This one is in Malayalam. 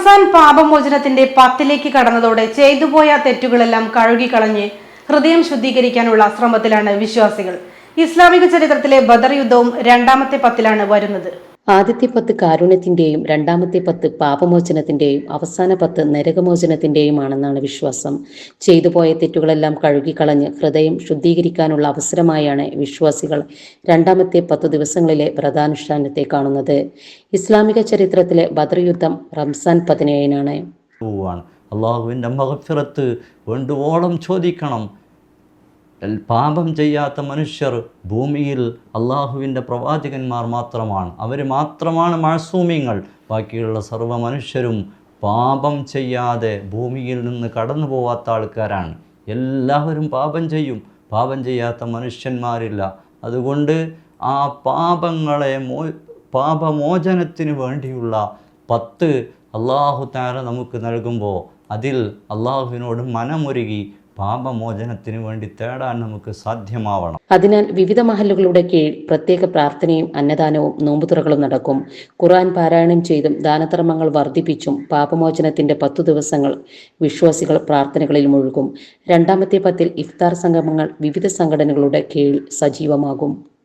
റംസാൻ പാപമോചനത്തിന്റെ പത്തിലേക്ക് കടന്നതോടെ ചെയ്തുപോയ തെറ്റുകളെല്ലാം കഴുകിക്കളഞ്ഞ് ഹൃദയം ശുദ്ധീകരിക്കാനുള്ള ശ്രമത്തിലാണ് വിശ്വാസികൾ. ഇസ്ലാമിക ചരിത്രത്തിലെ ബദർ യുദ്ധവും രണ്ടാമത്തെ പത്തിലാണ് വരുന്നത്. ആദ്യത്തെ പത്ത് കാരുണ്യത്തിന്റെയും രണ്ടാമത്തെ പത്ത് പാപമോചനത്തിന്റെയും അവസാന പത്ത് നരകമോചനത്തിന്റെയുമാണെന്നാണ് വിശ്വാസം. ചെയ്തുപോയ തെറ്റുകളെല്ലാം കഴുകിക്കളഞ്ഞ് ഹൃദയം ശുദ്ധീകരിക്കാനുള്ള അവസരമായാണ് വിശ്വാസികൾ രണ്ടാമത്തെ പത്ത് ദിവസങ്ങളിലെ വ്രതാനുഷ്ഠാനത്തെ കാണുന്നത്. ഇസ്ലാമിക ചരിത്രത്തിലെ ബദർ യുദ്ധം റംസാൻ പതിനേഴിനാണ്. അള്ളാഹുവിന്റെ മകഫിറത്ത് വേണ്ടുവോളം ചോദിക്കണം. പാപം ചെയ്യാത്ത മനുഷ്യർ ഭൂമിയിൽ അള്ളാഹുവിന്റെ പ്രവാചകന്മാർ മാത്രമാണ്. അവർ മാത്രമാണ് മാസൂമ്യങ്ങൾ ബാക്കിയുള്ള സർവ മനുഷ്യരും പാപം ചെയ്യാതെ ഭൂമിയിൽ നിന്ന് കടന്നു പോവാത്ത ആൾക്കാരാണ്. എല്ലാവരും പാപം ചെയ്യും. പാപം ചെയ്യാത്ത മനുഷ്യന്മാരില്ല. അതുകൊണ്ട് ആ പാപങ്ങളെ മോ പാപമോചനത്തിന് വേണ്ടിയുള്ള പത്ത് അള്ളാഹു താര നമുക്ക് നൽകുമ്പോൾ അതിൽ അള്ളാഹുവിനോട് മനമൊരുകി പാപമോചനത്തിന് വേണ്ടി തേടാൻ നമുക്ക് സാധ്യമാവണം. അതിനാൽ വിവിധ മഹലുകളുടെ കീഴിൽ പ്രത്യേക പ്രാർത്ഥനയും അന്നദാനവും നോമ്പുതുറകളും നടക്കും. ഖുർആൻ പാരായണം ചെയ്തും ദാനധർമ്മങ്ങൾ വർദ്ധിപ്പിച്ചും പാപമോചനത്തിന്റെ പത്തു ദിവസങ്ങൾ വിശ്വാസികൾ പ്രാർത്ഥനകളിൽ മുഴുകും. രണ്ടാമത്തെ പത്തിൽ ഇഫ്താർ സംഗമങ്ങൾ വിവിധ സംഘടനകളുടെ കീഴിൽ സജീവമാകും.